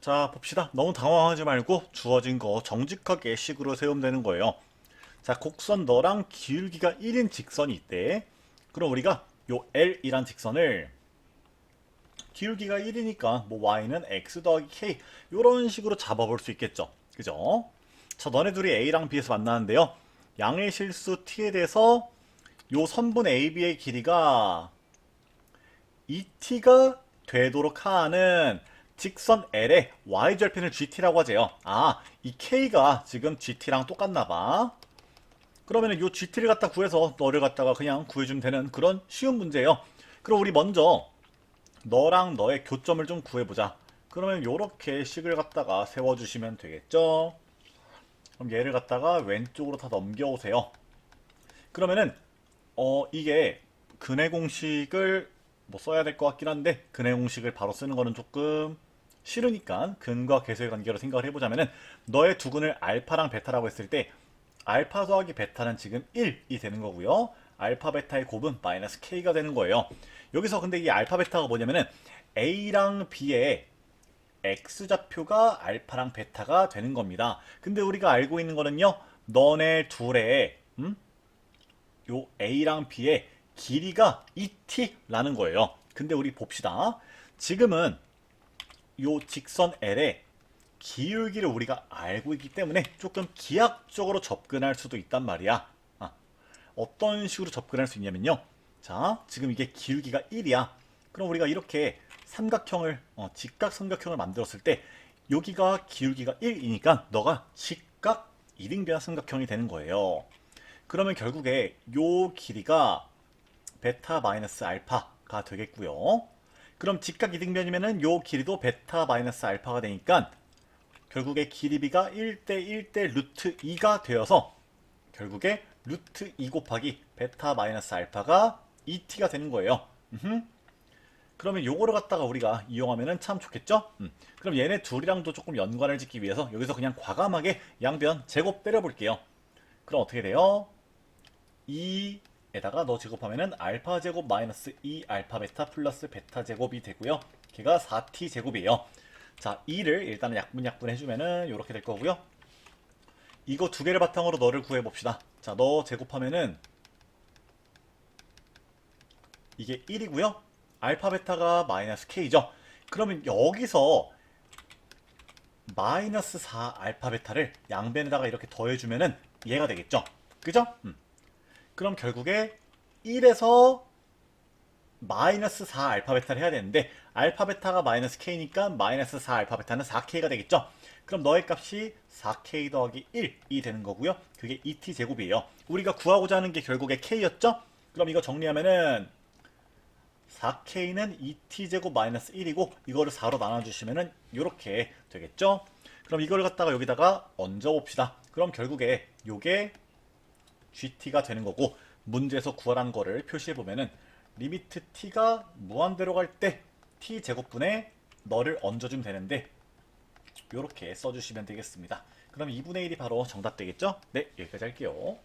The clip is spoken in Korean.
자, 봅시다. 너무 당황하지 말고 주어진 거 정직하게 식으로 세우면 되는 거예요. 자, 곡선 너랑 기울기가 1인 직선이 있대. 그럼 우리가 요 L이란 직선을 기울기가 1이니까 뭐 y는 x 더하기 k 요런 식으로 잡아볼 수 있겠죠. 그죠? 자, 너네 둘이 a랑 b에서 만나는데요. 양의 실수 t에 대해서 요 선분 AB의 길이가 2t가 되도록 하는 직선 L의 y절편을 GT라고 하재요. 아, 이 K가 지금 GT랑 똑같나 봐. 그러면은 요 GT를 갖다 구해서 너를 갖다가 그냥 구해주면 되는 그런 쉬운 문제예요. 그럼 우리 먼저 너랑 너의 교점을 좀 구해보자. 그러면 요렇게 식을 갖다가 세워주시면 되겠죠. 그럼 얘를 갖다가 왼쪽으로 다 넘겨오세요. 그러면은 어 이게 근해 공식을 뭐 써야 될 것 같긴 한데 근해 공식을 바로 쓰는 거는 조금 싫으니까 근과 계수의 관계로 생각을 해보자면은 너의 두근을 알파랑 베타라고 했을 때 알파 더하기 베타는 지금 1이 되는 거고요. 알파 베타의 곱은 마이너스 k가 되는 거예요. 여기서 근데 이 알파 베타가 뭐냐면은 a랑 b의 x 좌표가 알파랑 베타가 되는 겁니다. 근데 우리가 알고 있는 거는요. 너네 둘의 음? 요 a랑 b의 길이가 2t라는 거예요. 근데 우리 봅시다. 지금은 요 직선 L의 기울기를 우리가 알고 있기 때문에 조금 기하학적으로 접근할 수도 있단 말이야. 아, 어떤 식으로 접근할 수 있냐면요. 자, 지금 이게 기울기가 1이야. 그럼 우리가 이렇게 삼각형을, 어, 직각 삼각형을 만들었을 때 여기가 기울기가 1이니까 너가 직각 이등변 삼각형이 되는 거예요. 그러면 결국에 요 길이가 베타 마이너스 알파가 되겠고요. 그럼 직각 이등변이면은 요 길이도 베타 마이너스 알파가 되니까 결국에 길이비가 1대 1대 루트 2가 되어서 결국에 루트 2 곱하기 베타 마이너스 알파가 2t가 되는 거예요. 음흠. 그러면 요거를 갖다가 우리가 이용하면은 참 좋겠죠? 음. 그럼 얘네 둘이랑도 조금 연관을 짓기 위해서 여기서 그냥 과감하게 양변 제곱 때려볼게요. 그럼 어떻게 돼요? 2 에다가 너 제곱하면은 알파 제곱 마이너스 2 알파 베타 플러스 베타 제곱이 되고요. 걔가 4t 제곱이에요. 자, 2를 일단은 약분 약분 해주면은 이렇게 될 거고요. 이거 두 개를 바탕으로 너를 구해 봅시다. 자, 너 제곱하면은 이게 1이고요. 알파 베타가 마이너스 k죠. 그러면 여기서 마이너스 4 알파 베타를 양변에다가 이렇게 더해주면은 얘가 되겠죠. 그죠? 음. 그럼 결국에 1에서 마이너스 4 알파 베타를 해야 되는데 알파 베타가 마이너스 k니까 마이너스 4 알파 베타는 4k가 되겠죠. 그럼 너의 값이 4k 더하기 1이 되는 거고요. 그게 2t 제곱이에요. 우리가 구하고자 하는 게 결국에 k였죠. 그럼 이거 정리하면은 4k는 2t 제곱 마이너스 1이고 이거를 4로 나눠주시면은 이렇게 되겠죠. 그럼 이걸 갖다가 여기다가 얹어 봅시다. 그럼 결국에 요게 GT가 되는 거고 문제에서 구하라는 거를 표시해 보면은 리미트 t가 무한대로 갈 때 t 제곱분에 너를 얹어주면 되는데 이렇게 써주시면 되겠습니다. 그럼 2분의 1이 바로 정답 되겠죠? 네, 여기까지 할게요.